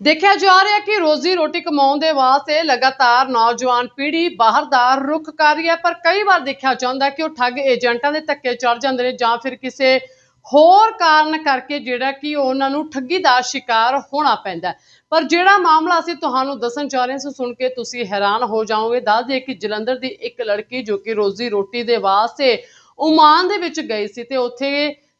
ਦੇਖਿਆ ਜਾ ਰਿਹਾ ਕਿ ਰੋਜ਼ੀ ਰੋਟੀ ਕਮਾਉਣ ਦੇ ਵਾਸਤੇ ਲਗਾਤਾਰ ਨੌਜਵਾਨ ਪੀੜ੍ਹੀ ਬਾਹਰ ਦਾ ਰੁਖ ਕਰ ਰਹੀ ਹੈ, ਪਰ ਕਈ ਵਾਰ ਦੇਖਿਆ ਜਾਂਦਾ ਕਿ ਉਹ ਠੱਗ ਏਜੰਟਾਂ ਦੇ ਧੱਕੇ ਚੜ ਜਾਂਦੇ ਨੇ ਜਾਂ ਫਿਰ ਕਿਸੇ ਹੋਰ ਕਾਰਨ ਕਰਕੇ ਜਿਹੜਾ ਕਿ ਉਹਨਾਂ ਨੂੰ ਠੱਗੀ ਦਾ ਸ਼ਿਕਾਰ ਹੋਣਾ ਪੈਂਦਾ ਪਰ ਜਿਹੜਾ ਮਾਮਲਾ ਅਸੀਂ ਤੁਹਾਨੂੰ ਦੱਸਣ ਜਾ ਰਹੇ ਹਾਂ ਸੁਣ ਕੇ ਤੁਸੀਂ ਹੈਰਾਨ ਹੋ ਜਾਓਗੇ। ਦੱਸ ਦਈਏ ਕਿ ਜਲੰਧਰ ਦੀ ਇੱਕ ਲੜਕੀ ਜੋ ਕਿ ਰੋਜ਼ੀ ਰੋਟੀ ਦੇ ਵਾਸਤੇ ਓਮਾਨ ਦੇ ਵਿੱਚ ਗਈ ਸੀ ਤੇ ਉੱਥੇ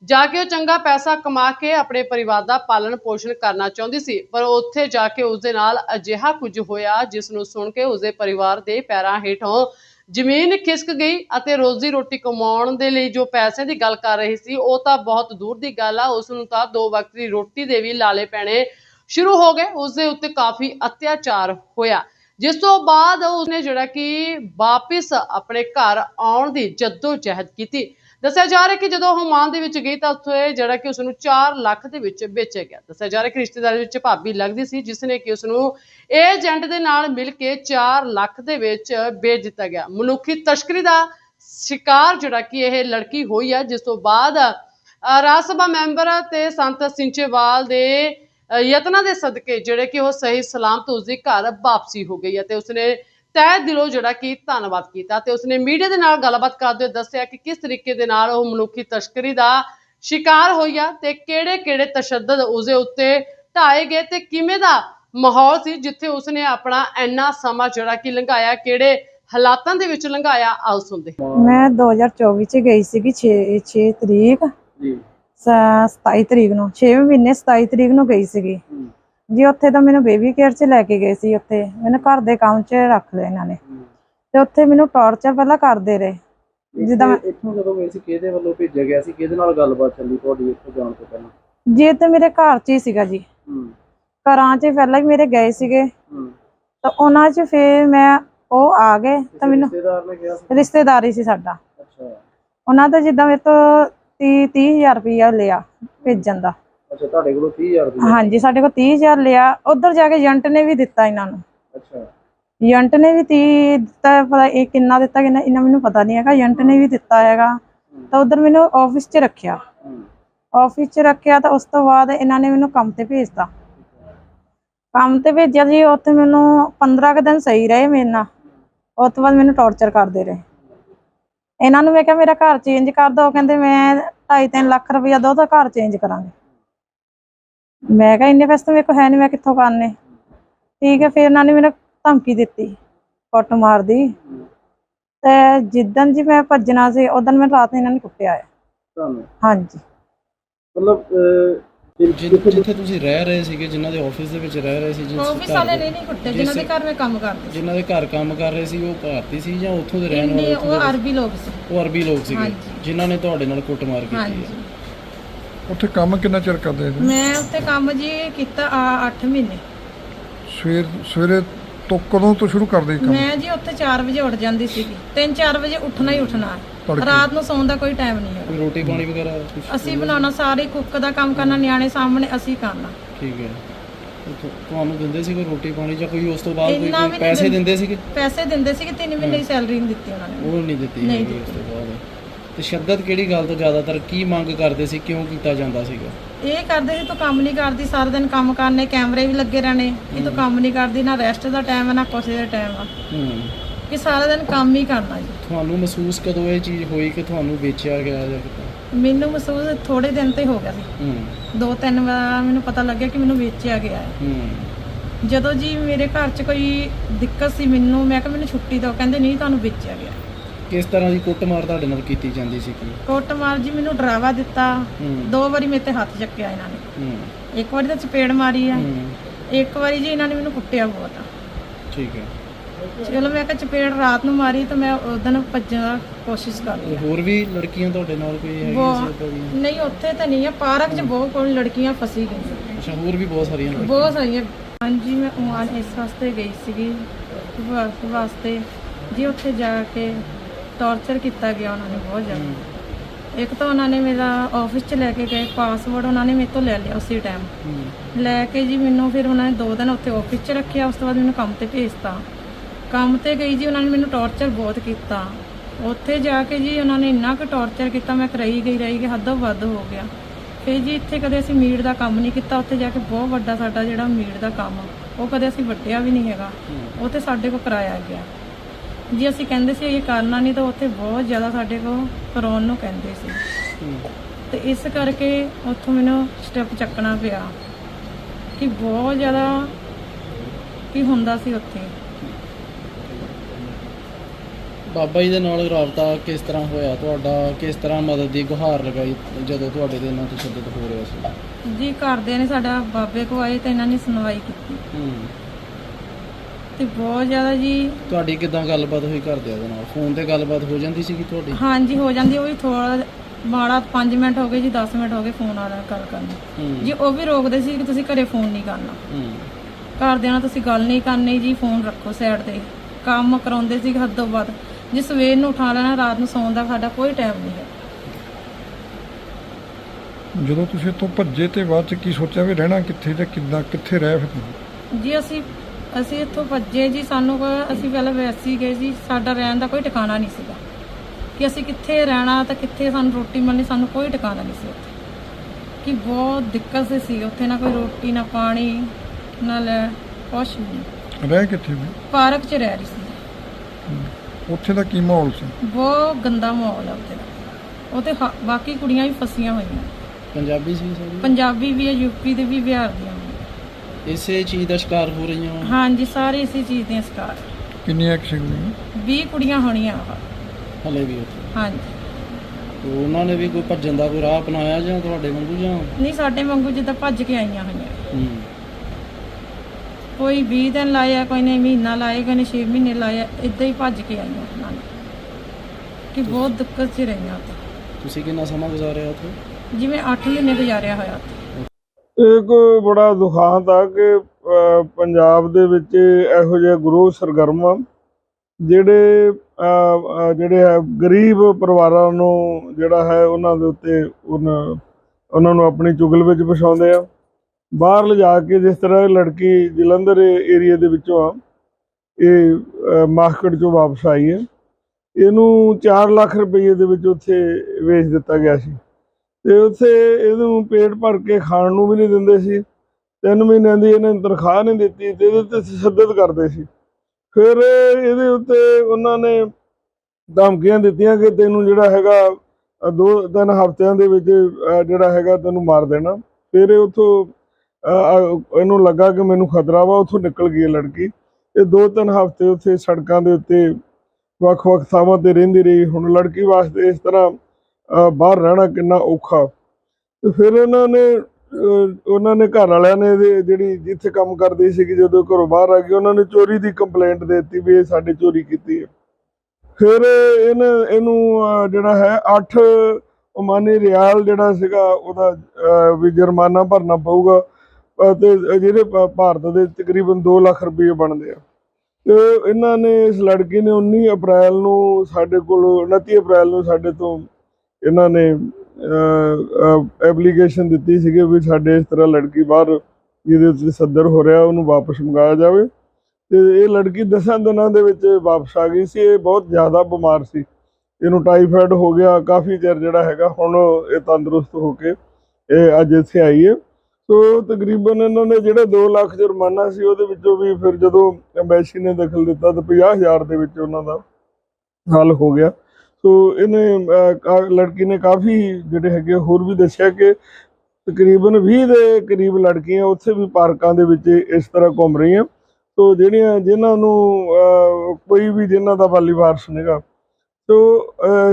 ਜਾ ਕੇ ਉਹ ਚੰਗਾ ਪੈਸਾ ਕਮਾ ਕੇ ਆਪਣੇ ਪਰਿਵਾਰ ਦਾ ਪਾਲਣ ਪੋਸ਼ਣ ਕਰਨਾ ਚਾਹੁੰਦੀ ਸੀ, ਪਰ ਉੱਥੇ ਜਾ ਕੇ ਉਸ ਦੇ ਨਾਲ ਅਜਿਹਾ ਕੁਝ ਹੋਇਆ ਜਿਸ ਨੂੰ ਸੁਣ ਕੇ ਉਸਦੇ ਪਰਿਵਾਰ ਦੇ ਪੈਰਾਂ ਹੇਠੋਂ ਜ਼ਮੀਨ ਖਿਸਕ ਗਈ ਅਤੇ ਰੋਜ਼ੀ ਰੋਟੀ ਕਮਾਉਣ ਦੇ ਲਈ ਜੋ ਪੈਸੇ ਦੀ ਗੱਲ ਕਰ ਰਹੀ ਸੀ, ਉਹ ਤਾਂ ਬਹੁਤ ਦੂਰ ਦੀ ਗੱਲ ਆ ਉਸ ਨੂੰ ਤਾਂ ਦੋ ਵਕਤ ਦੀ ਰੋਟੀ ਦੇ ਵੀ ਲਾਲੇ ਪੈਣੇ ਸ਼ੁਰੂ ਹੋ ਗਏ ਉਸ ਦੇ ਉੱਤੇ ਕਾਫੀ ਅਤਿਆਚਾਰ ਹੋਇਆ। ਜਿਸ ਤੋਂ ਬਾਅਦ ਉਸਨੇ ਜਿਹੜਾ ਕਿ ਵਾਪਿਸ ਆਪਣੇ ਘਰ ਆਉਣ ਦੀ ਜੱਦੋ ਜਹਿਦ ਕੀਤੀ। ਦੱਸਿਆ ਜਾ ਰਿਹਾ ਕਿ ਜਦੋਂ ਉਹ ਮਾਨ ਦੇ ਵਿੱਚ ਗਈ ਤਾਂ ਉੱਥੇ ਜਿਹੜਾ ਕਿ ਉਸ ਨੂੰ 4 ਲੱਖ ਦੇ ਵਿੱਚ ਵੇਚਿਆ ਗਿਆ। ਦੱਸਿਆ ਜਾ ਰਿਹਾ ਕਿ ਰਿਸ਼ਤੇਦਾਰੀ ਵਿੱਚ ਭਾਬੀ ਲੱਗਦੀ ਸੀ, ਜਿਸ ਨੇ ਕਿ ਉਸ ਨੂੰ ਏਜੰਟ ਦੇ ਨਾਲ ਮਿਲ ਕੇ 4 ਲੱਖ ਦੇ ਵਿੱਚ ਵੇਚ ਦਿੱਤਾ ਗਿਆ। ਮਨੁੱਖੀ ਤਸਕਰੀ ਦਾ ਸ਼ਿਕਾਰ ਜਿਹੜਾ ਕਿ ਇਹ ਲੜਕੀ ਹੋਈ ਹੈ ਜਿਸ ਤੋਂ ਬਾਅਦ ਰਾਜ ਸਭਾ ਮੈਂਬਰ ਤੇ ਸੰਤ ਸਿੰਚੇਵਾਲ ਦੇ ਯਤਨਾਂ ਦੇ ਸਦਕੇ ਜਿਹੜੇ ਕਿ ਉਹ ਸਹੀ ਸਲਾਮਤ ਉਸਦੇ ਘਰ ਵਾਪਸੀ ਹੋ ਗਈ ਹੈ ਤੇ ਉਸਨੇ ਤਹਿ ਦਿਲੋਂ ਜਿਹੜਾ ਕਿ ਧੰਨਵਾਦ ਕੀਤਾ ਤੇ ਉਸਨੇ ਮੀਡੀਆ ਦੇ ਨਾਲ ਗੱਲਬਾਤ ਕਰਦੇ ਹੋਏ ਦੱਸਿਆ ਕਿ ਕਿਸ ਤਰੀਕੇ ਦੇ ਨਾਲ ਉਹ ਮਨੁੱਖੀ ਤਸਕਰੀ ਦਾ ਸ਼ਿਕਾਰ ਹੋਈ ਆ ਤੇ ਕਿਹੜੇ-ਕਿਹੜੇ ਤਸ਼ੱਦਦ ਉਸਦੇ ਉੱਤੇ ਢਾਏ ਗਏ ਤੇ ਕਿਵੇਂ ਦਾ ਮਾਹੌਲ ਸੀ ਜਿੱਥੇ ਉਸਨੇ ਆਪਣਾ ਇੰਨਾ ਸਮਾਂ ਜਿਹੜਾ ਕਿ ਲੰਘਾਇਆ ਕਿਹੜੇ ਹਾਲਾਤਾਂ ਦੇ ਵਿੱਚ ਲੰਘਾਇਆ ਆਓ ਸੁਣਦੇ ਮੈਂ 2024 ਚ ਗਈ ਸੀਗੀ 6 6 ਤਰੀਕ। ਜੀ। ਸ- 27 ਤਰੀਕ ਨੂੰ 6 ਮਹੀਨੇ 27 ਤਰੀਕ ਨੂੰ ਗਈ ਸੀਗੀ। ਹੂੰ, ਜੀ ਉੱਥੇ ਤਾਂ ਮੈਨੂੰ ਬੇਬੀ ਕੇਅਰ 'ਚ ਲੈ ਕੇ ਗਏ ਸੀ ਉੱਥੇ। ਮੈਨੂੰ ਘਰ ਦੇ ਕੰਮ 'ਚ ਰੱਖ ਲਿਆ ਇਹਨਾਂ ਨੇ। ਹੂੰ। ਤੇ ਉੱਥੇ ਮੈਨੂੰ ਟੌਰਚਰ ਪਹਿਲਾਂ ਕਰਦੇ ਰਹੇ। ਜਿੱਦਾਂ ਮੈਂ- ਇੱਥੇ- ਜਦੋਂ ਗਏ ਸੀ ਕਿਹਦੇ ਵੱਲੋਂ ਭੇਜਿਆ ਗਿਆ ਸੀ? ਕਿਹਦੇ ਨਾਲ ਗੱਲਬਾਤ ਚੱਲੀ ਤੁਹਾਡੀ ਇੱਥੋਂ ਜਾਣ ਤੋਂ ਪਹਿਲਾਂ? ਜੇ ਤੇ ਮੇਰੇ ਘਰ 'ਚ ਹੀ ਸੀਗਾ ਜੀ। ਹੂੰ। ਘਰਾਂ 'ਚ ਪਹਿਲਾਂ ਹੀ ਮੇਰੇ ਗਏ ਸੀਗੇ। ਹੂੰ। ਤਾਂ ਉਹਨਾਂ 'ਚ ਫਿਰ ਮੈਂ ਉਹ ਆ ਗਏ। ਤਾਂ ਮੈਨੂੰ ਰਿਸ਼ਤੇਦਾਰ ਨੇ ਕਿਹਾ ਸੀ? ਰਿਸ਼ਤੇਦਾਰੀ ਸੀ ਸਾਡਾ। ਅੱਛਾ। ਉਹਨਾਂ ਦਾ ਜਿੱਦਾਂ ਮੇਰੇ ਤੋਂ 30 30000 ਰੁਪਇਆ ਲਿਆ ਭੇਜਣ ਦਾ। ਅੱਛਾ ਤੁਹਾਡੇ ਕੋਲੋਂ 30000 ਰੁਪਏ ਹਾਂਜੀ ਸਾਡੇ ਕੋਲ 30000 ਲਿਆ। ਉਧਰ ਜਾ ਕੇ ਏਜੰਟ ਨੇ ਵੀ ਦਿੱਤਾ ਇਹਨਾਂ ਨੂੰ। ਅੱਛਾ। ਏਜੰਟ ਨੇ ਵੀ 30 ਦਿੱਤਾ ਪਤਾ ਇਹ ਕਿੰਨਾ ਦਿੱਤਾ ਕਿੰਨਾ ਇਹਨਾਂ ਮੈਨੂੰ ਪਤਾ ਨਹੀਂ ਹੈਗਾ। ਏਜੰਟ ਨੇ ਵੀ ਦਿੱਤਾ ਹੈਗਾ। ਤਾਂ ਉਧਰ ਮੈਨੂੰ ਆਫਿਸ 'ਚ ਰੱਖਿਆ। ਆਫਿਸ 'ਚ ਰੱਖਿਆ ਤਾਂ ਉਸ ਤੋਂ ਬਾਅਦ ਇਹਨਾਂ ਨੇ ਮੈਨੂੰ ਕੰਮ ਤੇ ਭੇਜਤਾ। ਕੰਮ ਤੇ ਭੇਜਿਆ ਜੀ ਉੱਥੇ ਮੈਨੂੰ 15 ਕੁ ਦਿਨ ਸਹੀ ਰਹੇ ਮੇਰੇ ਨਾਲ। ਉਸ ਤੋਂ ਬਾਅਦ ਮੈਨੂੰ ਟੌਰਚਰ ਕਰਦੇ ਰਹੇ। ਇਹਨਾਂ ਨੂੰ ਮੈਂ ਕਿਹਾ ਮੇਰਾ ਘਰ ਚੇਂਜ ਕਰ ਦਿਓ। ਕਹਿੰਦੇ ਮੈਂ 2.5 ਲੱਖ ਰੁਪਇਆ ਦੋ ਤਾਂ ਘਰ ਚੇਂਜ ਕਰਾਂਗੇ। ਮੈਂ ਕਿਹਾ ਇੰਨੇ ਪੈਸੇ ਤਾਂ ਮੇਰੇ ਕੋਲ ਹੈ ਨਹੀਂ ਮੈਂ ਕਿੱਥੋਂ ਕਰਨੇ? ਠੀਕ ਹੈ ਫਿਰ ਇਹਨਾਂ ਨੇ ਮੈਨੂੰ ਧਮਕੀ ਦਿੱਤੀ ਕੁੱਟ ਮਾਰਦੀ। ਤੇ ਜਿੱਦਣ ਜੀ ਮੈਂ ਭੱਜਣਾ ਸੀ ਉਦੋਂ ਮੈਂ ਰਾਤ ਨੂੰ ਇਹਨਾਂ ਨੇ ਕੁੱਟਿਆ ਹੈ ਤੁਹਾਨੂੰ? ਹਾਂਜੀ। ਮਤਲਬ ਅਹ, ਜਿ- ਜਿ- ਜਿੱਥੇ ਤੁਸੀਂ ਰਹਿ ਰਹੇ ਸੀਗੇ ਜਿਨ੍ਹਾਂ ਦੇ ਆਫਿਸ ਦੇ ਵਿੱਚ ਰਹਿ ਰਹੇ ਸੀ ਜਿਸ ਆਫਿਸ ਘਰ ਵਾਲੇ ਦੇ- ਨੇ ਨਹੀਂ ਕੁੱਟੇ ਜਿਨ੍ਹਾਂ ਦੇ ਘਰ ਮੈਂ ਕੰਮ ਕਰਦੀ ਜਿਨ੍ਹਾਂ ਦੇ ਘਰ ਕੰਮ ਕਰ ਰਹੇ ਸੀ ਉਹ ਭਾਰਤੀ ਸੀ ਜਾਂ ਉੱਥੋਂ ਦੇ ਸੀ ਰਹਿਣ ਵਾਲੇ ਉੱਥੋਂ ਉਹ ਦੇ- ਅਰਬੀ ਲੋਕ ਸੀ। ਉਹ ਅਰਬੀ ਲੋਕ ਸੀਗੇ ਹਾਂਜੀ। ਜਿਨ੍ਹਾਂ ਨੇ ਤੁਹਾਡੇ ਨਾਲ ਕੁੱਟਮਾਰ ਕੀਤੀ ਹਾਂਜੀ। ਹੈ ਉੱਥੇ ਕੰਮ ਕਿੰਨਾ ਚਿਰ ਕਰਦੇ ਨੇ ਮੈਂ ਉੱਥੇ ਕੰਮ ਜੀ ਕੀਤਾ 8 ਮਹੀਨੇ। ਸਵੇਰ ਸਵੇਰੇ ਤੋਂ ਕਦੋਂ ਤੋਂ ਸ਼ੁਰੂ ਕਰਦੇ ਕੰਮ? ਮੈਂ ਜੀ ਉੱਥੇ 4 ਵਜੇ ਉੱਠ ਜਾਂਦੀ ਸੀਗੀ। 3-4 ਵਜੇ ਉੱਠਣਾ ਹੀ ਉੱਠਣਾ। ਤੜਕੇ। ਰਾਤ ਨੂੰ ਸੌਣ ਦਾ ਕੋਈ ਟਾਈਮ ਨਹੀਂ ਹੈ ਰੋਟੀ ਪਾਣੀ ਵਗੈਰਾ ਕੁਛ? ਅਸੀਂ ਬਣਾਉਣਾ ਸਾਰੇ ਕੁੱਕ ਦਾ ਕੰਮ ਕਰਨਾ ਨਿਆਣੇ ਸਾਹਮਣੇ ਅਸੀਂ ਕਰਨਾ। ਠੀਕ ਹੈ। ਤੇ ਤੁਹਾਨੂੰ ਦਿੰਦੇ ਸੀ ਕੋਈ ਰੋਟੀ ਪਾਣੀ ਜਾਂ ਕੋਈ ਉਸ ਤੋਂ ਬਾਅਦ ਕੋਈ ਇੰਨਾ ਵੀ ਕੋਈ ਨਹੀਂ ਪੈਸੇ ਦਿੰਦੇ। ਦਿੰਦੇ ਸੀਗੇ? ਪੈਸੇ ਦਿੰਦੇ ਸੀਗੇ 3 ਮਹੀਨੇ ਦੀ ਸੈਲਰੀ ਨਹੀਂ ਦਿੱਤੀ ਉਹਨਾਂ ਨੇ। ਉਹ ਨਹੀਂ ਦਿੱਤੀ ਨਹੀਂ ਹੈਗੀ ਉਸ ਤੋਂ ਬਾਅਦ। ਤੇ ਸ਼ੱਦਤ ਕਿਹੜੀ ਗੱਲ ਤੋਂ ਜ਼ਿਆਦਾਤਰ? ਕੀ ਮੰਗ ਕਰਦੇ ਸੀ? ਕਿਉਂ ਕੀਤਾ ਜਾਂਦਾ ਸੀਗਾ? ਇਹ ਕਰਦੇ ਸੀ ਤੂੰ ਕੰਮ ਨਹੀਂ ਕਰਦੀ ਸਾਰਾ ਦਿਨ ਕੰਮ ਕਰਨੇ ਕੈਮਰੇ ਵੀ ਲੱਗੇ ਰਹਿਣੇ। ਕਿ ਤੂੰ ਕੰਮ ਨਹੀਂ ਕਰਦੀ ਨਾ ਰੈਸਟ ਦਾ ਟਾਈਮ ਹੈ ਨਾ ਕੁਛ ਦਾ ਟਾਈਮ ਆ। ਹੂੰ। ਕਿ ਸਾਰਾ ਦਿਨ ਕੰਮ ਹੀ ਕਰਨਾ ਜੀ। ਤੁਹਾਨੂੰ ਮਹਿਸੂਸ ਕਦੋਂ ਇਹ ਚੀਜ਼ ਹੋਈ ਕਿ ਤੁਹਾਨੂੰ ਵੇਚਿਆ ਗਿਆ ਜਾਂ ਕਿੱਦਾਂ? ਮੈਨੂੰ ਮਹਿਸੂਸ ਥੋੜੇ ਦਿਨ ਤੇ ਹੋ ਗਿਆ ਸੀ। ਹੂੰ। ਦੋ ਤਿੰਨ ਵਾਰ ਮੈਨੂੰ ਪਤਾ ਲੱਗਿਆ ਕਿ ਮੈਨੂੰ ਵੇਚਿਆ ਗਿਆ ਹੈ। ਹੂੰ। ਜਦੋਂ ਜੀ ਮੇਰੇ ਘਰ 'ਚ ਕੋਈ ਦਿੱਕਤ ਸੀ ਮੈਨੂੰ ਮੈਂ ਕਿਹਾ ਮੈਨੂੰ ਛੁੱਟੀ ਦਿਓ ਕਹਿੰਦੇ ਨਹੀਂ ਤੁਹਾਨੂੰ ਵੇਚਿਆ ਗਿਆ। ਕਿਸ ਤਰ੍ਹਾਂ ਦੀ ਕੁੱਟਮਾਰ ਤੁਹਾਡੇ ਨਾਲ ਕੀਤੀ ਜਾਂਦੀ ਸੀ ਕੀ? ਕੁੱਟਮਾਰ ਜੀ ਮੈਨੂੰ ਡਰਾਵਾ ਦਿੱਤਾ। ਹੂੰ। ਦੋ ਵਾਰੀ ਮੇਰੇ ਤੇ ਹੱਥ ਚੱਕਿਆ ਇਹਨਾਂ ਨੇ। ਹੂੰ। ਇੱਕ ਵਾਰੀ ਤਾਂ ਚਪੇੜ ਮਾਰੀ ਆ। ਹੂੰ। ਇੱਕ ਵਾਰੀ ਜੀ ਇਹਨਾਂ ਨੇ ਮੈਨੂੰ ਕੁੱਟਿਆ ਬਹੁਤ ਆ। ਠੀਕ ਹੈ। ਚਲੋ ਮੈਂ ਕਿਹਾ ਚਪੇੜ ਰਾਤ ਨੂੰ ਮਾਰੀ ਤਾਂ ਮੈਂ ਉਦੋਂ ਭੱਜਣ ਦਾ ਕੋਸ਼ਿਸ਼ ਕਰ ਤੇ ਲਈ ਹੋਰ ਵੀ ਲੜਕੀਆਂ ਤੁਹਾਡੇ ਨਾਲ ਕੋਈ ਹੈਗੀ ਸੀ ਬਹੁਤ ਏਦਾਂ ਦੀਆਂ? ਨਹੀਂ ਉੱਥੇ ਤਾਂ ਨਹੀਂ ਆ। ਪਾਰਕ 'ਚ ਬਹੁਤ ਕੋਲ ਲੜਕੀਆਂ ਫਸੀ ਗਈਆਂ। ਅੱਛਾ ਹੋਰ ਵੀ ਬਹੁਤ ਸਾਰੀਆਂ ਲੜਕੀਆਂ। ਬਹੁਤ ਸਾਰੀਆਂ। ਹਾਂਜੀ ਮੈਂ ਉਮਾਨ ਇਸ ਵਾਸਤੇ ਗਈ ਸੀਗੀ। ਵਰਕ ਵਾਸਤੇ। ਜੀ ਉੱਥੇ ਜਾ ਕੇ ਟੌਰਚਰ ਕੀਤਾ ਗਿਆ ਉਹਨਾਂ ਨੇ ਬਹੁਤ ਜ਼ਿਆਦਾ। ਇੱਕ ਤਾਂ ਉਹਨਾਂ ਨੇ ਮੇਰਾ ਆਫਿਸ 'ਚ ਲੈ ਕੇ ਗਏ ਪਾਸਵਰਡ ਉਹਨਾਂ ਨੇ ਮੇਰੇ ਤੋਂ ਲੈ ਲਿਆ ਉਸੇ ਟਾਈਮ ਲੈ ਕੇ ਜੀ ਮੈਨੂੰ ਫਿਰ ਉਹਨਾਂ ਨੇ ਦੋ ਦਿਨ ਉੱਥੇ ਆਫਿਸ 'ਚ ਰੱਖਿਆ ਉਸ ਤੋਂ ਬਾਅਦ ਮੈਨੂੰ ਕੰਮ ਤੇ ਭੇਜਤਾ। ਕੰਮ ਤੇ ਗਈ ਜੀ ਉਹਨਾਂ ਨੇ ਮੈਨੂੰ ਟੌਰਚਰ ਬਹੁਤ ਕੀਤਾ। ਉੱਥੇ ਜਾ ਕੇ ਜੀ ਉਹਨਾਂ ਨੇ ਇੰਨਾ ਕੁ ਟੌਰਚਰ ਕੀਤਾ ਮੈਂ ਕਰਾਈ ਗਈ ਰਹੀ ਗਈ ਹੱਦੋਂ ਵੱਧ ਹੋ ਗਿਆ। ਦੇਖੇ ਜੀ ਇੱਥੇ ਕਦੇ ਅਸੀਂ ਮੀਟ ਦਾ ਕੰਮ ਨਹੀਂ ਕੀਤਾ ਉੱਥੇ ਜਾ ਕੇ ਬਹੁਤ ਵੱਡਾ ਸਾਡਾ ਜਿਹੜਾ ਮੀਟ ਦਾ ਕੰਮ ਉਹ ਕਦੇ ਅਸੀਂ ਵੱਟਿਆ ਵੀ ਨਹੀਂ ਹੈਗਾ। ਉਹ ਤੇ ਸਾਡੇ ਕੋਲ ਕਰਾਇਆ ਗਿਆ। ਜੀ ਅਸੀਂ ਕਹਿੰਦੇ ਸੀ ਇਹ ਕਰਨਾ ਨਹੀਂ ਤਾਂ ਉੱਥੇ ਬਹੁਤ ਜ਼ਿਆਦਾ ਸਾਡੇ ਕੋਲ ਕਰਾਉਣ ਨੂੰ ਕਹਿੰਦੇ ਸੀ। ਤੇ ਇਸ ਕਰਕੇ ਉੱਥੋਂ ਮੈਨੂੰ ਸਟੈਪ ਚੱਕਣਾ ਪਿਆ ਕਿ ਬਹੁਤ ਜ਼ਿਆਦਾ ਕੀ ਹੁੰਦਾ ਸੀ ਉੱਥੇ। ਬਾਬਾ ਜੀ ਦੇ ਨਾਲ ਰਾਬਤਾ ਕਿਸ ਤਰ੍ਹਾਂ ਹੋਇਆ? ਤੁਹਾਡਾ ਕਿਸ ਤਰ੍ਹਾਂ ਮਦਦ ਦੀ ਗੁਹਾਰ ਲਗਾਈ ਜਦੋਂ ਤੁਹਾਡੇ ਦੇ ਨਾਲ ਤਸ਼ੱਦਦ ਹੋ ਰਿਹਾ ਸੀ? ਜੀ ਘਰਦਿਆਂ ਨੇ ਸਾਡਾ ਬਾਬੇ ਕੋ ਆਏ ਤੇ ਇਹਨਾਂ ਨੇ ਸੁਣਵਾਈ ਕੀਤੀ। ਹੂੰ। ਤੇ ਬਹੁਤ ਜ਼ਿਆਦਾ ਜੀ। ਤੁਹਾਡੀ ਕਿਦਾਂ ਗੱਲਬਾਤ ਹੋਈ ਘਰਦਿਆਂ ਦੇ ਨਾਲ? ਫੋਨ ਤੇ ਗੱਲਬਾਤ ਹੋ ਜਾਂਦੀ ਸੀ ਕਿ ਤੁਹਾਡੀ? ਹਾਂਜੀ ਹੋ ਜਾਂਦੀ। ਉਹ ਵੀ ਥੋੜਾ ਮਾੜਾ 5 ਮਿੰਟ ਹੋ ਗਏ ਜੀ 10 ਮਿੰਟ ਹੋ ਗਏ ਫੋਨ ਵਾਲਾ ਗੱਲ ਕਰਨੀ ਜੀ ਉਹ ਵੀ ਰੋਕਦੇ ਸੀ ਕਿ ਤੁਸੀਂ ਘਰੇ ਫੋਨ ਨਹੀਂ ਕਰਨਾ। ਹੂੰ। ਘਰਦਿਆਂ ਨਾਲ ਤੁਸੀਂ ਗੱਲ ਨਹੀਂ ਕਰਨੀ ਜੀ ਫੋਨ ਰੱਖੋ ਸਾਈਡ ਤੇ। ਕੰਮ ਕਰਾਉਂਦੇ ਸੀ ਹੱਦੋਂ ਵੱਧ। ਜੀ ਸਵੇਰ ਨੂੰ ਉਠਾ ਲੈਣਾ ਰਾਤ ਨੂੰ ਸੌਣ ਦਾ ਸਾਡਾ ਕੋਈ ਟਾਈਮ ਨਹੀਂ ਹੈ। ਜਦੋਂ ਤੁਸੀਂ ਇੱਥੋਂ ਭੱਜੇ ਤੇ ਬਾਅਦ ਚ ਕੀ ਸੋਚਿਆ ਵੀ ਰਹਿਣਾ ਕਿੱਥੇ ਤੇ ਕਿੱਦਾਂ ਕਿੱਥੇ ਰਹਿ ਫਿਰ? ਜੀ ਅਸੀਂ ਅਸੀਂ ਇੱਥੋਂ ਭੱਜੇ ਜੀ ਸਾਨੂੰ ਕੋਈ- ਅਸੀਂ ਪਹਿਲਾਂ ਵੈਸੀ ਗਏ ਜੀ ਸਾਡਾ ਰਹਿਣ ਦਾ ਕੋਈ ਟਿਕਾਣਾ ਨਹੀਂ ਸੀਗਾ। ਕਿ ਅਸੀਂ ਕਿੱਥੇ ਰਹਿਣਾ ਤਾਂ ਕਿੱਥੇ ਸਾਨੂੰ ਰੋਟੀ ਮਿਲਣੀ ਸਾਨੂੰ ਕੋਈ ਟਿਕਾਣਾ ਨਹੀਂ ਸੀ ਉੱਥੇ। ਕਿ ਬਹੁਤ ਦਿੱਕਤ ਸੀ ਉੱਥੇ ਨਾ ਕੋਈ ਰੋਟੀ ਨਾ ਪਾਣੀ ਨਾ ਲੈ ਕੁਛ ਵੀ ਨਹੀਂ। ਰਹਿ ਕਿੱਥੇ ਵੀ ਪਾਰਕ 'ਚ ਰਹਿ ਰਹੀ ਸੀ। ਉੱਥੇ ਦਾ ਕੀ ਮਾਹੌਲ ਸੀ? ਬਹੁਤ ਗੰਦਾ ਮਾਹੌਲ ਹੈ ਉੱਥੇ ਦਾ। ਉੱਥੇ ਹਾ- ਬਾਕੀ ਕੁੜੀਆਂ ਵੀ ਫਸੀਆਂ ਹੋਈਆਂ। ਪੰਜਾਬੀ ਸੀ ਸਾਰੀ? ਪੰਜਾਬੀ ਵੀ ਹੈ ਯੂਪੀ ਦੇ ਵੀ ਬਿਹਾਰ ਦੀਆਂ ਵੀ। ਇਸੇ ਚੀਜ਼ ਦਾ ਸ਼ਿਕਾਰ ਹੋ ਰਹੀਆਂ ਵਾਂ। ਹਾਂਜੀ ਸਾਰੇ ਇਸੇ ਚੀਜ਼ ਦੇ ਸ਼ਿਕਾਰ। ਕਿੰਨੀਆਂ ਕੁ ਸੀਗੀਆਂ 20 ਕੁੜੀਆਂ ਹੋਣੀਆਂ ਹਲੇ ਵੀ ਉੱਥੇ। ਹਾਂਜੀ। ਤੇ ਉਹਨਾਂ ਨੇ ਵੀ ਕੋਈ ਭੱਜਣ ਦਾ ਕੋਈ ਰਾਹ ਅਪਣਾਇਆ ਜਾਂ ਤੁਹਾਡੇ ਵਾਂਗੂ ਜਾਂ? ਨਹੀਂ ਸਾਡੇ ਵਾਂਗੂ ਜਿੱਦਾਂ ਭੱਜ ਕੇ ਆਈਆਂ ਹੋਈਆਂ। ਹੂੰ। ਕੋਈ 20 ਦਿਨ ਲਾਇਆ ਕੋਈ ਨੇ ਮਹੀਨਾ ਲਾਇਆ ਕੋਈ ਨੇ 6 ਮਹੀਨੇ ਲਾਇਆ ਇਦਾਂ ਹੀ ਭੱਜ ਕੇ ਆਈਆਂ ਉਹਨਾਂ ਨੇ। ਕਿ ਬਹੁਤ ਦਿੱਕਤ 'ਚ ਰਹੀਆਂ ਉੱਥੇ। ਤੁਸੀਂ ਕਿੰਨਾ ਸਮਾਂ ਗੁਜ਼ਾਰਿਆ ਉੱਥੇ? ਜਿਵੇਂ 8 ਮਹੀਨੇ ਗੁਜ਼ਾਰਿਆ ਹੋਇਆ ਉੱਥੇ। ਇੱਕ ਬੜਾ ਦੁਖਾਂਤ ਆ ਕਿ ਪੰਜਾਬ ਦੇ ਵਿੱਚ ਇਹੋ ਜਿਹੇ ਗੁਰੂ ਸਰਗਰਮ ਆ, ਜਿਹੜੇ ਜਿਹੜੇ ਹੈ ਗਰੀਬ ਪਰਿਵਾਰਾਂ ਨੂੰ ਜਿਹੜਾ ਹੈ ਉਹਨਾਂ ਦੇ ਉੱਤੇ ਉਹਨਾਂ ਉਹਨਾਂ ਨੂੰ ਆਪਣੀ ਚੁਗਲ ਵਿੱਚ ਫਸਾਉਂਦੇ ਆ। ਬਾਹਰ ਲਿਜਾ ਕੇ ਜਿਸ ਤਰ੍ਹਾਂ ਇਹ ਲੜਕੀ ਜਲੰਧਰ ਏਰੀਆ ਦੇ ਵਿੱਚੋਂ ਆ ਇਹ ਅਹ, ਚੋਂ ਵਾਪਸ ਆਈ ਹੈ। ਇਹਨੂੰ 4 ਲੱਖ ਰੁਪਏ ਦੇ ਵਿੱਚ ਉੱਥੇ ਵੇਚ ਦਿੱਤਾ ਗਿਆ ਸੀ। ਤੇ ਉੱਥੇ ਇਹਨੂੰ ਪੇਟ ਭਰ ਕੇ ਖਾਣ ਨੂੰ ਵੀ ਨਹੀਂ ਦਿੰਦੇ ਸੀ। ਤਿੰਨ ਮਹੀਨਿਆਂ ਦੀ ਇਹਨੇ ਤਨਖਾਹ ਨਹੀਂ ਦਿੱਤੀ ਤੇ ਇਹਦੇ ਤੇ ਤਸ਼ੱਦਦ ਕਰਦੇ ਸੀ। ਫਿਰ ਇਹਦੇ ਉੱਤੇ ਉਹਨਾਂ ਨੇ ਧਮਕੀਆਂ ਦਿੱਤੀਆਂ ਕਿ ਤੈਨੂੰ ਜਿਹੜਾ ਹੈਗਾ ਦੋ, ਤਿੰਨ ਹਫ਼ਤਿਆਂ ਦੇ ਵਿੱਚ ਜਿਹੜਾ ਹੈਗਾ ਤੈਨੂੰ ਮਾਰ ਦੇਣਾ। ਫਿਰ ਇਹ ਉੱਥੋਂ ਇਹਨੂੰ ਲੱਗਾ ਕਿ ਮੈਨੂੰ ਖਤਰਾ ਵਾ, ਉੱਥੋਂ ਨਿਕਲ ਗਈ ਲੜਕੀ। ਇਹ ਦੋ, ਤਿੰਨ ਹਫ਼ਤੇ ਉੱਥੇ ਸੜਕਾਂ ਦੇ ਉੱਤੇ ਵੱਖ-ਵੱਖ ਥਾਵਾਂ ਤੇ ਰਹਿੰਦੀ ਰਹੀ। ਹੁਣ ਲੜਕੀ ਵਾਸਤੇ ਇਸ ਤਰ੍ਹਾਂ ਬਾਹਰ ਰਹਿਣਾ ਕਿੰਨਾ ਔਖਾ। ਤੇ ਫਿਰ ਇਹਨਾਂ ਨੇ ਉਹਨਾਂ ਨੇ ਘਰ ਵਾਲਿਆਂ ਨੇ ਇਹਦੇ ਜਿਹੜੀ ਜਿੱਥੇ ਕੰਮ ਕਰਦੀ ਸੀ ਜਦੋਂ ਘਰੋਂ ਬਾਹਰ ਆ ਗਈ ਉਹਨਾਂ ਨੇ ਚੋਰੀ ਦੀ ਕੰਪਲੇਂਟ ਦੇ ਦਿੱਤੀ ਵੀ ਇਹ ਸਾਡੇ ਚੋਰੀ ਕੀਤੀ ਹੈ। ਫਿਰ ਇਹਨੇ ਇਹਨੂੰ ਜਿਹੜਾ ਹੈ 8 ਓਮਾਨੀ ਰਿਆਲ ਜਿਹੜਾ ਸੀਗਾ ਉਹਦਾ ਵੀ ਜੁਰਮਾਨਾ ਭਰਨਾ ਪਊਗਾ। ਅ, ਤੇ ਜਿਹੜੇ ਭਾ- ਭਾਰਤ ਦੇ ਤਕਰੀਬਨ 2 ਲੱਖ ਰੁਪਏ ਬਣਦੇ ਆ। ਤੇ ਇਹਨਾਂ ਨੇ ਇਸ ਲੜਕੀ ਨੇ 19 ਅਪ੍ਰੈਲ ਨੂੰ ਸਾਡੇ ਕੋਲ 29 ਅਪ੍ਰੈਲ ਨੂੰ ਸਾਡੇ ਤੋਂ ਇਹਨਾਂ ਨੇ ਐਪਲੀਕੇਸ਼ਨ ਦਿੱਤੀ ਸੀਗੀ ਵੀ ਸਾਡੇ ਇਸ ਤਰ੍ਹਾਂ ਲੜਕੀ ਬਾਹਰ ਜਿਹਦੇ ਉੱਤੇ ਸੱਦਰ ਹੋ ਰਿਹਾ, ਉਹਨੂੰ ਵਾਪਸ ਮੰਗਾਇਆ ਜਾਵੇ। ਤੇ ਇਹ ਲੜਕੀ ਦਸਾਂ ਦਿਨਾਂ ਦੇ ਵਿੱਚ ਵਾਪਸ ਆ ਗਈ ਸੀ। ਇਹ ਬਹੁਤ ਜ਼ਿਆਦਾ ਬਿਮਾਰ ਸੀ। ਇਹਨੂੰ ਟਾਈਫਾਇਡ ਹੋ ਗਿਆ, ਕਾਫੀ ਚਿਰ ਜਿਹੜਾ ਹੈਗਾ ਹੁਣ ਇਹ ਤੰਦਰੁਸਤ ਹੋ ਕੇ ਇਹ ਅੱਜ ਇੱਥੇ ਆਈ ਹੈ। ਸੋ ਤਕਰੀਬਨ ਇਹਨਾਂ ਨੇ ਜਿਹੜਾ 2 ਲੱਖ ਜੁਰਮਾਨਾ ਸੀ, ਉਹਦੇ ਵਿੱਚੋਂ ਵੀ ਫਿਰ ਜਦੋਂ ਐਮਬੈਸੀ ਨੇ ਦਖਲ ਦਿੱਤਾ, ਤਾਂ 50000 ਦੇ ਵਿੱਚ ਉਹਨਾਂ ਦਾ ਹੱਲ ਹੋ ਗਿਆ। ਸੋ ਇਹਨੇ ਕਾ- ਲੜਕੀ ਨੇ ਕਾਫੀ ਜਿਹੜੇ ਹੈਗੇ ਹੋਰ ਵੀ ਦੱਸਿਆ ਕਿ ਤਕਰੀਬਨ 20 ਦੇ ਕਰੀਬ ਲੜਕੀਆਂ ਉੱਥੇ ਵੀ ਪਾਰਕਾਂ ਦੇ ਵਿੱਚ ਇਸ ਤਰ੍ਹਾਂ ਘੁੰਮ ਰਹੀਆਂ। ਸੋ ਜਿਹੜੀਆਂ, ਜਿਨ੍ਹਾਂ ਨੂੰ ਕੋਈ ਵੀ ਜਿਨ੍ਹਾਂ ਦਾ ਬਾਲੀ ਵਾਰਸ ਨਹੀਂਗਾ ਸੋ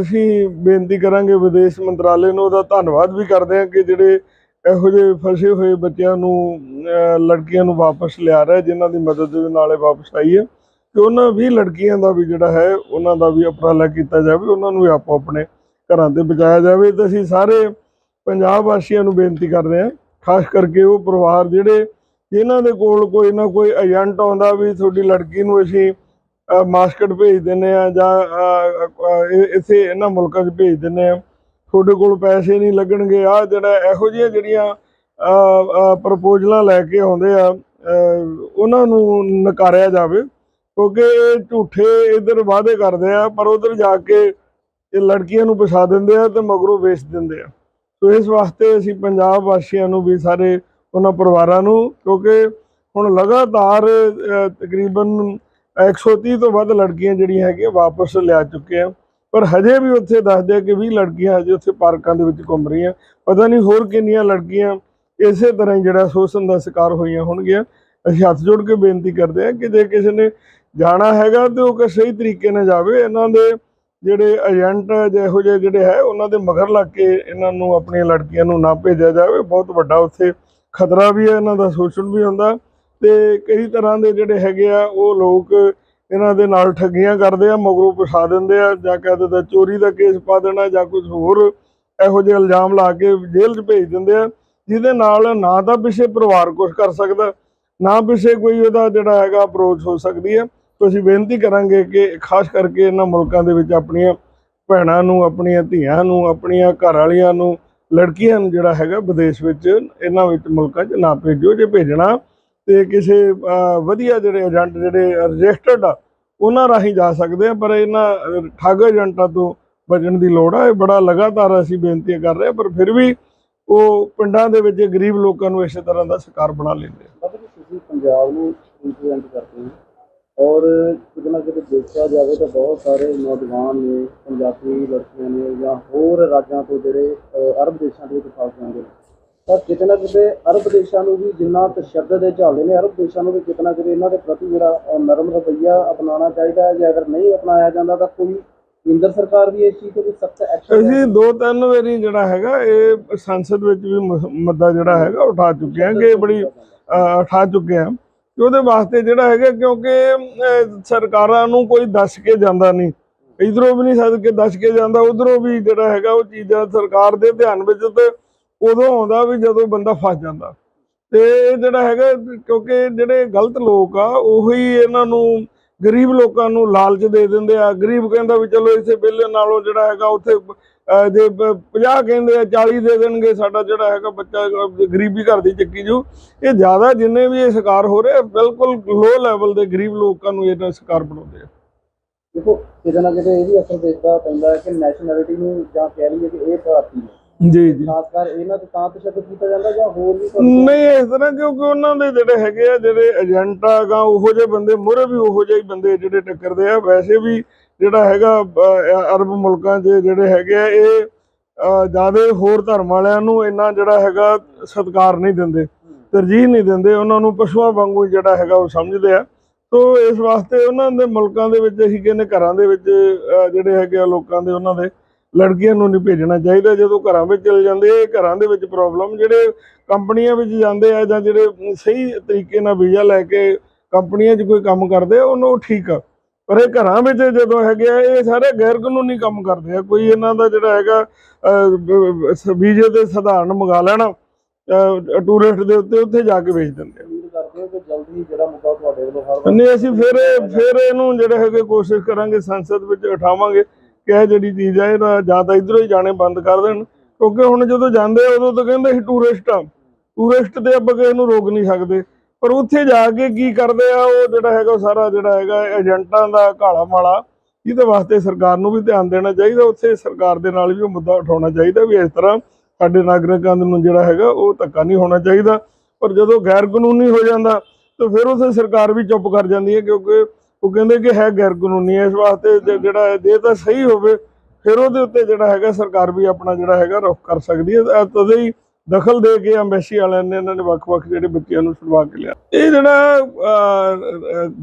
ਅਸੀਂ ਬੇਨਤੀ ਕਰਾਂਗੇ ਵਿਦੇਸ਼ ਮੰਤਰਾਲੇ ਨੂੰ, ਉਹਦਾ ਧੰਨਵਾਦ ਵੀ ਕਰਦੇ ਹਾਂ ਕਿ ਜਿਹੜੇ ਇਹੋ ਜਿਹੇ ਫਸੇ ਹੋਏ ਬੱਚਿਆਂ ਨੂੰ ਲੜਕੀਆਂ ਨੂੰ ਵਾਪਸ ਲਿਆ ਰਿਹਾ, ਜਿਨ੍ਹਾਂ ਦੀ ਮਦਦ ਦੇ ਨਾਲ ਇਹ ਵਾਪਸ ਆਈ ਹੈ। ਕਿ ਉਹਨਾਂ 20 ਲੜਕੀਆਂ ਦਾ ਵੀ ਜਿਹੜਾ ਹੈ ਉਹਨਾਂ ਦਾ ਵੀ ਉਪਰਾਲਾ ਕੀਤਾ ਜਾਵੇ ਉਹਨਾਂ ਨੂੰ ਵੀ ਆਪੋ ਆਪਣੇ ਘਰਾਂ ਤੇ ਬਚਾਇਆ ਜਾਵੇ। ਤਾਂ ਅਸੀਂ ਸਾਰੇ ਪੰਜਾਬ ਵਾਸੀਆਂ ਨੂੰ ਬੇਨਤੀ ਕਰਦੇ ਹਾਂ ਖਾਸ ਕਰਕੇ ਉਹ ਪਰਿਵਾਰ ਜਿਹੜੇ ਜਿਨ੍ਹਾਂ ਦੇ ਕੋਲ ਕੋਈ ਨਾ ਕੋਈ ਏਜੰਟ ਆਉਂਦਾ ਵੀ ਤੁਹਾਡੀ ਲੜਕੀ ਨੂੰ ਅਸੀਂ ਮਾਸਕਟ ਭੇਜ ਦਿੰਨੇ ਆ ਜਾਂ ਅ, ਇੱਥੇ ਇਹਨਾਂ ਮੁਲਕਾਂ 'ਚ ਭੇਜ ਦਿੰਨੇ ਆ ਤੁਹਾਡੇ ਕੋਲ ਪੈਸੇ ਨਹੀਂ ਲੱਗਣਗੇ। ਆ ਜਿਹੜਾ ਇਹੋ ਜਿਹੀਆਂ ਜਿਹੜੀਆਂ ਪ੍ਰਪੋਜ਼ਲਾਂ ਲੈ ਕੇ ਆਉਂਦੇ ਆ ਉਹਨਾਂ ਨੂੰ ਨਕਾਰਿਆ ਜਾਵੇ। ਕਿਉਂਕਿ ਇਹ ਝੂਠੇ ਇਧਰ ਵਾਅਦੇ ਕਰਦੇ ਆ ਪਰ ਉਧਰ ਜਾ ਕੇ ਇਹ ਲੜਕੀਆਂ ਨੂੰ ਪਛਾ ਦਿੰਦੇ ਆ ਤੇ ਮਗਰੋਂ ਵੇਚ ਦਿੰਦੇ ਆ। ਸੋ ਇਸ ਵਾਸਤੇ ਅਸੀਂ ਪੰਜਾਬ ਵਾਸੀਆਂ ਨੂੰ ਵੀ ਸਾਰੇ ਉਹਨਾਂ ਪਰਿਵਾਰਾਂ ਨੂੰ ਕਿਉਂਕਿ ਹੁਣ ਲਗਾਤਾਰ ਅ, ਤਕਰੀਬਨ 130 ਤੋਂ ਵੱਧ ਲੜਕੀਆਂ ਜਿਹੜੀਆਂ ਹੈਗੀਆਂ ਵਾਪਸ ਲਿਆ ਚੁੱਕੇ ਆ। ਪਰ ਹਜੇ ਵੀ ਉੱਥੇ ਦੱਸਦੇ ਆ ਕਿ 20 ਲੜਕੀਆਂ ਹਜੇ ਉੱਥੇ ਪਾਰਕਾਂ ਦੇ ਵਿੱਚ ਘੁੰਮ ਰਹੀਆਂ। ਪਤਾ ਨਹੀਂ ਹੋਰ ਕਿੰਨੀਆਂ ਲੜਕੀਆਂ ਇਸੇ ਤਰ੍ਹਾਂ ਹੀ ਜਿਹੜਾ ਸ਼ੋਸ਼ਣ ਦਾ ਸ਼ਿਕਾਰ ਹੋਈਆਂ ਹੋਣਗੀਆਂ। ਅਸੀਂ ਹੱਥ ਜੋੜ ਕੇ ਬੇਨਤੀ ਕਰਦੇ ਆ ਕਿ ਜੇ ਕਿਸੇ ਨੇ ਜਾਣਾ ਹੈਗਾ ਤੇ ਉਹ ਕਿ ਸਹੀ ਤਰੀਕੇ ਨਾਲ ਜਾਵੇ। ਇਹਨਾਂ ਦੇ ਜਿਹੜੇ ਏਜੰਟ ਜਿਹੋ ਜਿਹੇ ਜਿਹੜੇ ਹੈ, ਉਹਨਾਂ ਦੇ ਮਗਰ ਲੱਗ ਕੇ ਇਹਨਾਂ ਨੂੰ ਆਪਣੀਆਂ ਲੜਕੀਆਂ ਨੂੰ ਨਾ ਭੇਜਿਆ ਜਾਵੇ। ਬਹੁਤ ਵੱਡਾ ਉੱਥੇ ਖਤਰਾ ਵੀ ਹੈ, ਇਹਨਾਂ ਦਾ ਸ਼ੋਸ਼ਣ ਵੀ ਹੁੰਦਾ। ਤੇ ਕਈ ਤਰ੍ਹਾਂ ਦੇ ਜਿਹੜੇ ਹੈਗੇ ਆ, ਉਹ ਲੋਕ ਇਹਨਾਂ ਦੇ ਨਾਲ ਠੱਗੀਆਂ ਕਰਦੇ ਆ, ਮਗਰੋਂ ਪਛਾ ਦਿੰਦੇ ਆ, ਜਾਂ ਕਹਿ ਦਿੰਦੇ ਚੋਰੀ ਦਾ ਕੇਸ ਪਾ ਦੇਣਾ ਜਾਂ ਕੁਝ ਹੋਰ ਇਹੋ ਜਿਹੇ ਇਲਜ਼ਾਮ ਲਾ ਕੇ ਜੇਲ੍ਹ 'ਚ ਭੇਜ ਦਿੰਦੇ ਆ। ਜਿਹਦੇ ਨਾਲ ਨਾ ਤਾਂ ਪਿੱਛੇ ਪਰਿਵਾਰ ਕੁਝ ਕਰ ਸਕਦਾ, ਨਾ ਪਿੱਛੇ ਕੋਈ ਉਹਦਾ ਜਿਹੜਾ ਹੈਗਾ ਅਪਰੋਚ ਹੋ ਸਕਦੀ ਹੈ। ਤੋ ਅਸੀਂ ਬੇਨਤੀ ਕਰਾਂਗੇ ਕਿ ਖਾਸ ਕਰਕੇ ਇਹਨਾਂ ਮੁਲਕਾਂ ਦੇ ਵਿੱਚ ਆਪਣੀਆਂ ਭੈਣਾਂ ਨੂੰ ਆਪਣੀਆਂ ਧੀਆਂ ਨੂੰ ਆਪਣੀਆਂ ਘਰ ਵਾਲੀਆਂ ਨੂੰ ਲੜਕੀਆਂ ਨੂੰ ਜਿਹੜਾ ਹੈਗਾ ਵਿਦੇਸ਼ ਵਿੱਚ ਇਹਨਾਂ ਵਿੱਚ ਮੁਲਕਾਂ 'ਚ ਨਾ ਭੇਜੋ। ਜੇ ਭੇਜਣਾ ਤੇ ਕਿਸੇ ਵਧੀਆ ਜਿਹੜੇ ਏਜੰਟ ਜਿਹੜੇ ਰਜਿਸਟਰਡ ਆ ਉਹਨਾਂ ਰਾਹੀਂ ਜਾ ਸਕਦੇ ਆ ਪਰ ਇਹਨਾਂ ਅਹ, ਠੱਗ ਏਜੰਟਾਂ ਤੋਂ ਬਚਣ ਦੀ ਲੋੜ ਆ। ਇਹ ਬੜਾ ਲਗਾਤਾਰ ਅਸੀਂ ਬੇਨਤੀਆਂ ਕਰ ਰਹੇ ਹਾਂ ਪਰ ਫਿਰ ਵੀ ਉਹ ਪਿੰਡਾਂ ਦੇ ਵਿੱਚ ਗਰੀਬ ਲੋਕਾਂ ਨੂੰ ਇਸੇ ਤਰ੍ਹਾਂ ਦਾ ਸ਼ਿਕਾਰ ਬਣਾ ਲੈਂਦੇ ਆ। ਬਾਬਾ ਤੁਸੀਂ ਪੰਜਾਬ ਨੂੰ ਰਿਪਰੈਜ਼ੈਂਟ ਕਰਦੇ ਹੋ। ਔਰ ਕਿਤੇ ਨਾ ਕਿਤੇ ਦੇਖਿਆ ਜਾਵੇ ਤਾਂ ਬਹੁਤ ਸਾਰੇ ਨੌਜਵਾਨ ਨੇ ਪੰਜਾਬੀ ਲੜਕੀਆਂ ਨੇ ਜਾਂ ਹੋਰ ਰਾਜਾਂ ਤੋਂ ਜਿਹੜੇ ਅਰਬ ਦੇਸ਼ਾਂ ਦੇ ਵਿੱਚ ਫਸ ਜਾਂਦੇ ਨੇ ਤਾਂ ਕਿਤੇ ਨਾ ਕਿਤੇ ਅਰਬ ਦੇਸ਼ਾਂ ਨੂੰ ਵੀ ਜਿੰਨਾ ਤਸ਼ੱਦਦ ਦੇ ਝੱਲਦੇ ਨੇ ਅਰਬ ਦੇਸ਼ਾਂ ਨੂੰ ਵੀ ਕਿਤੇ ਨਾ ਕਿਤੇ ਇਹਨਾਂ ਦੇ ਪ੍ਰਤੀ ਜਿਹੜਾ ਨਰਮ ਰਵੱਈਆ ਅਪਣਾਉਣਾ ਚਾਹੀਦਾ ਹੈ। ਜੇ ਅਗਰ ਨਹੀਂ ਅਪਣਾਇਆ ਜਾਂਦਾ ਤਾਂ ਕੋਈ ਕੇਂਦਰ ਸਰਕਾਰ ਵੀ ਇਸ ਚੀਜ਼ ਤੇ ਕੋਈ ਸਖਤ ਐਕਸ਼ਨ ਅਸੀਂ ਦੋ ਤਿੰਨ ਵਾਰੀ ਜਿਹੜਾ ਹੈਗਾ ਇਹ ਸੰਸਦ ਵਿੱਚ ਵੀ ਮੁੱਦਾ ਜਿਹੜਾ ਹੈਗਾ ਉਠਾ ਚੁੱਕੇ ਹਾਂ। ਕਿ ਬੜੀ ਉਠਾ ਚੁੱਕੇ ਹਾਂ। ਕਿ ਉਹਦੇ ਵਾਸਤੇ ਜਿਹੜਾ ਹੈਗਾ, ਕਿਉਂਕਿ ਸਰਕਾਰਾਂ ਨੂੰ ਕੋਈ ਦੱਸ ਕੇ ਜਾਂਦਾ ਨਹੀਂ। ਇਧਰੋਂ ਵੀ ਨਹੀਂ ਸਦ ਕੇ ਦੱਸ ਕੇ ਜਾਂਦਾ, ਉਧਰੋਂ ਵੀ ਜਿਹੜਾ ਹੈਗਾ, ਉਹ ਚੀਜ਼ਾਂ ਸਰਕਾਰ ਦੇ ਧਿਆਨ ਵਿੱਚ ਤੇ ਉਦੋਂ ਆਉਂਦਾ ਵੀ ਜਦੋਂ ਬੰਦਾ ਫਸ ਜਾਂਦਾ। ਤੇ ਜਿਹੜਾ ਹੈਗਾ, ਕਿਉਂਕਿ ਜਿਹੜੇ ਗਲਤ ਲੋਕ ਆ, ਉਹੀ ਇਹਨਾਂ ਨੂੰ ਗਰੀਬ ਲੋਕਾਂ ਨੂੰ ਲਾਲਚ ਦੇ ਦਿੰਦੇ ਆ। ਗਰੀਬ ਕਹਿੰਦਾ ਵੀ ਚਲੋ ਇਸੇ ਬਿੱਲ ਨਾਲੋਂ ਜਿਹੜਾ ਹੈਗਾ, ਉੱਥੇ ਜੇ 50 ਕਹਿੰਦੇ ਆ 40 ਦੇ ਦੇਣਗੇ ਸਾਡਾ ਜਿਹੜਾ ਹੈਗਾ ਬੱਚਾ ਗਰੀਬੀ ਘਰ ਦੀ ਚੱਕੀ ਜੂ। ਇਹ ਜ਼ਿਆਦਾ ਜਿੰਨੇ ਵੀ ਇਹ ਸ਼ਿਕਾਰ ਹੋ ਰਹੇ ਬਿਲਕੁਲ ਲੋ ਲੈਵਲ ਦੇ ਗਰੀਬ ਲੋਕਾਂ ਨੂੰ ਇਹਨਾਂ ਸ਼ਿਕਾਰ ਬਣਾਉਂਦੇ ਆ। ਦੇਖੋ ਕਿਤੇ ਨਾ ਕਿਤੇ ਇਹ ਵੀ ਅਸਰ ਦੇਖਦਾ ਪੈਂਦਾ ਹੈ ਕਿ ਨੈਸ਼ਨੈਲਿਟੀ ਨੂੰ ਜਾਂ ਕਹਿ ਲਈਏ ਕਿ ਇਹ ਭਾਰਤੀ ਨੇ ਜੀ ਜੀ। ਖਾਸ ਕਰ ਇਹਨਾਂ ਤੇ ਤਾਂ ਤਸ਼ੱਦਦ ਕੀਤਾ ਜਾਂਦਾ ਜਾਂ ਹੋਰ ਵੀ ਨਹੀਂ ਇਸ ਤਰ੍ਹਾਂ ਕਿਉਂਕਿ ਉਹਨਾਂ ਦੇ ਜਿਹੜੇ ਹੈਗੇ ਆ ਜਿਹੜੇ ਏਜੰਟ ਆ ਗਾ ਉਹੋ ਜਿਹੇ ਬੰਦੇ ਮੋਰੇ ਵੀ ਉਹੋ ਜਿਹੇ ਹੀ ਬੰਦੇ ਜਿਹੜੇ ਟੱਕਰਦੇ ਆ ਵੈਸੇ ਵੀ ਜਿਹੜਾ ਹੈਗਾ ਅਰਬ ਮੁਲਕਾਂ 'ਚ ਜਿਹੜੇ ਹੈਗੇ ਆ, ਇਹ ਜ਼ਿਆਦਾ ਹੋਰ ਧਰਮ ਵਾਲਿਆਂ ਨੂੰ ਇੰਨਾ ਜਿਹੜਾ ਹੈਗਾ ਸਤਿਕਾਰ ਨਹੀਂ ਦਿੰਦੇ, ਤਰਜੀਹ ਨਹੀਂ ਦਿੰਦੇ, ਉਹਨਾਂ ਨੂੰ ਪਸ਼ੂਆਂ ਵਾਂਗੂ ਜਿਹੜਾ ਹੈਗਾ ਉਹ ਸਮਝਦੇ ਆ। ਸੋ ਇਸ ਵਾਸਤੇ ਉਹਨਾਂ ਦੇ ਮੁਲਕਾਂ ਦੇ ਵਿੱਚ ਅਸੀਂ ਕਹਿੰਦੇ ਘਰਾਂ ਦੇ ਵਿੱਚ ਜਿਹੜੇ ਹੈਗੇ ਆ ਲੋਕਾਂ ਦੇ, ਉਹਨਾਂ ਦੇ ਲੜਕੀਆਂ ਨੂੰ ਨਹੀਂ ਭੇਜਣਾ ਚਾਹੀਦਾ। ਜਦੋਂ ਘਰਾਂ ਵਿੱਚ ਚਲੇ ਜਾਂਦੇ, ਇਹ ਘਰਾਂ ਦੇ ਵਿੱਚ ਪ੍ਰੋਬਲਮ ਜਿਹੜੇ ਕੰਪਨੀਆਂ ਵਿੱਚ ਜਾਂਦੇ ਆ ਜਾਂ ਜਿਹੜੇ ਸਹੀ ਤਰੀਕੇ ਨਾਲ ਵੀਜ਼ਾ ਲੈ ਕੇ ਕੰਪਨੀਆਂ 'ਚ ਕੋਈ ਕੰਮ ਕਰਦੇ ਆ, ਉਹਨੂੰ ਉਹ ਠੀਕ ਆ। ਪਰ ਇਹ ਘਰਾਂ ਵਿੱਚ ਜਦੋਂ ਹੈਗੇ ਆ ਇਹ ਸਾਰੇ ਗੈਰ ਕਾਨੂੰਨੀ ਕੰਮ ਕਰਦੇ ਆ। ਕੋਈ ਇਹਨਾਂ ਦਾ ਜਿਹੜਾ ਹੈਗਾ ਵੀਜ਼ੇ ਤੇ ਸਧਾਰਨ ਮੰਗਾ ਲੈਣਾ ਟੂਰਿਸਟ ਦੇ ਉੱਤੇ ਉੱਥੇ ਜਾ ਕੇ ਵੇਚ ਦਿੰਦੇ ਆ। ਨਹੀਂ ਅਸੀਂ ਫਿਰ ਫਿਰ ਇਹਨੂੰ ਜਿਹੜੇ ਹੈਗੇ ਕੋਸ਼ਿਸ਼ ਕਰਾਂਗੇ ਸੰਸਦ ਵਿੱਚ ਉਠਾਵਾਂਗੇ ਕਿ ਇਹ ਜਿਹੜੀ ਚੀਜ਼ ਹੈ ਇਹਦਾ ਜਾਂ ਤਾਂ ਇਧਰੋਂ ਹੀ ਜਾਣੇ ਬੰਦ ਕਰ ਦੇਣ। ਕਿਉਂਕਿ ਹੁਣ ਜਦੋਂ ਜਾਂਦੇ ਆ ਉਦੋਂ ਤਾਂ ਕਹਿੰਦੇ ਸੀ ਟੂਰਿਸਟ ਆ। ਟੂਰਿਸਟ ਤੇ ਆਪਾਂ ਕਿਸੇ ਨੂੰ ਰੋਕ ਨਹੀਂ ਸਕਦੇ। ਪਰ ਉੱਥੇ ਜਾ ਕੇ ਕੀ ਕਰਦੇ ਆ, ਉਹ ਜਿਹੜਾ ਹੈਗਾ ਸਾਰਾ ਜਿਹੜਾ ਹੈਗਾ, ਏਜੰਟਾਂ ਦਾ ਕਾਲਾ ਮਾਲਾ, ਇਹਦੇ ਵਾਸਤੇ ਸਰਕਾਰ ਨੂੰ ਵੀ ਧਿਆਨ ਦੇਣਾ ਚਾਹੀਦਾ, ਉੱਥੇ ਸਰਕਾਰ ਦੇ ਨਾਲ ਵੀ ਉਹ ਮੁੱਦਾ ਉਠਾਉਣਾ ਚਾਹੀਦਾ ਵੀ ਇਸ ਤਰ੍ਹਾਂ ਸਾਡੇ ਨਾਗਰਿਕਾਂ ਨੂੰ ਜਿਹੜਾ ਹੈਗਾ, ਉਹ ਧੱਕਾ ਨਹੀਂ ਹੋਣਾ ਚਾਹੀਦਾ। ਪਰ ਜਦੋਂ ਗੈਰ ਕਾਨੂੰਨੀ ਹੋ ਜਾਂਦਾ, ਤਾਂ ਫਿਰ ਉੱਥੇ ਸਰਕਾਰ ਵੀ ਚੁੱਪ ਕਰ ਜਾਂਦੀ ਹੈ, ਕਿਉਂਕਿ ਉਹ ਕਹਿੰਦੇ ਕਿ ਹੈ ਗੈਰ ਕਾਨੂੰਨੀ ਹੈ, ਇਸ ਵਾਸਤੇ ਜੇ ਜਿਹੜਾ ਜੇ ਤਾਂ ਸਹੀ ਹੋਵੇ, ਫਿਰ ਉਹਦੇ ਉੱਤੇ ਜਿਹੜਾ ਹੈਗਾ, ਸਰਕਾਰ ਵੀ ਆਪਣਾ ਜਿਹੜਾ ਹੈਗਾ, ਰੁਖ ਕਰ ਸਕਦੀ ਹੈ। ਤਾਂ ਤਦੇ ਹੀ ਦਖਲ ਦੇ ਕੇ ਅੰਬੈਸੀ ਵਾਲਿਆਂ ਨੇ ਇਹਨਾਂ ਨੇ ਵੱਖ-ਵੱਖ ਜਿਹੜੇ ਬੱਚਿਆਂ ਨੂੰ ਛੁਡਵਾ ਕੇ ਲਿਆ। ਇਹ ਜਿਹੜਾ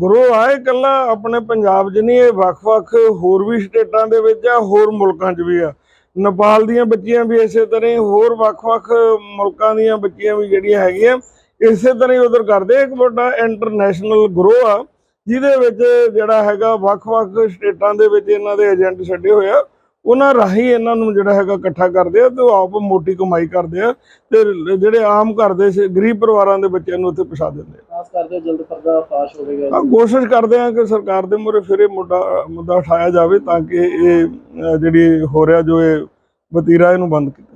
ਗਰੋਹ ਆ ਇਹ ਇਕੱਲਾ ਆਪਣੇ ਪੰਜਾਬ 'ਚ ਨਹੀਂ, ਇਹ ਵੱਖ-ਵੱਖ ਹੋਰ ਵੀ ਸਟੇਟਾਂ ਦੇ ਵਿੱਚ ਆ, ਹੋਰ ਮੁਲਕਾਂ 'ਚ ਵੀ ਆ। ਨੇਪਾਲ ਦੀਆਂ ਬੱਚੀਆਂ ਵੀ ਇਸੇ ਤਰ੍ਹਾਂ ਹੀ, ਹੋਰ ਵੱਖ-ਵੱਖ ਮੁਲਕਾਂ ਦੀਆਂ ਬੱਚੀਆਂ ਵੀ ਜਿਹੜੀਆਂ ਹੈਗੀਆਂ, ਇਸੇ ਤਰ੍ਹਾਂ ਹੀ ਉਧਰ ਕਰਦੇ। ਇੱਕ ਵੱਡਾ ਇੰਟਰਨੈਸ਼ਨਲ ਗਰੋਹ ਆ, ਜਿਹਦੇ ਵਿੱਚ ਜਿਹੜਾ ਹੈਗਾ ਵੱਖ-ਵੱਖ ਸਟੇਟਾਂ ਦੇ ਵਿੱਚ ਇਹਨਾਂ ਦੇ ਏਜੰਟ ਛੱਡੇ ਹੋਏ ਆ। ਉਹਨਾਂ ਰਾਹੀਂ ਇਹਨਾਂ ਨੂੰ ਜਿਹੜਾ ਹੈਗਾ ਇਕੱਠਾ ਕਰਦੇ ਆ ਤੇ ਉਹ ਆਪ ਮੋਟੀ ਕਮਾਈ ਕਰਦੇ ਆ ਤੇ ਜਿਹੜੇ ਆਮ ਘਰ ਦੇ ਸ- ਗਰੀਬ ਪਰਿਵਾਰਾਂ ਦੇ ਬੱਚਿਆਂ ਨੂੰ ਉੱਥੇ ਫਸਾ ਦਿੰਦੇ ਆ। ਖਾਸ ਕਰਦੇ ਜਲਦ ਪਰਦਾ ਫਾਸ਼ ਹੋਵੇਗਾ ਕੋਸ਼ਿਸ਼ ਕਰਦੇ ਆ ਕਿ ਸਰਕਾਰ ਦੇ ਮੂਹਰੇ ਫਿਰ ਇਹ ਮੁੱਦਾ ਮੁੱਦਾ ਉਠਾਇਆ ਜਾਵੇ ਤਾਂ ਕਿ ਇਹ ਜਿਹੜੀ ਹੋ ਰਿਹਾ ਜੋ ਇਹ ਵਤੀਰਾ ਇਹਨੂੰ ਬੰਦ ਕੀਤਾ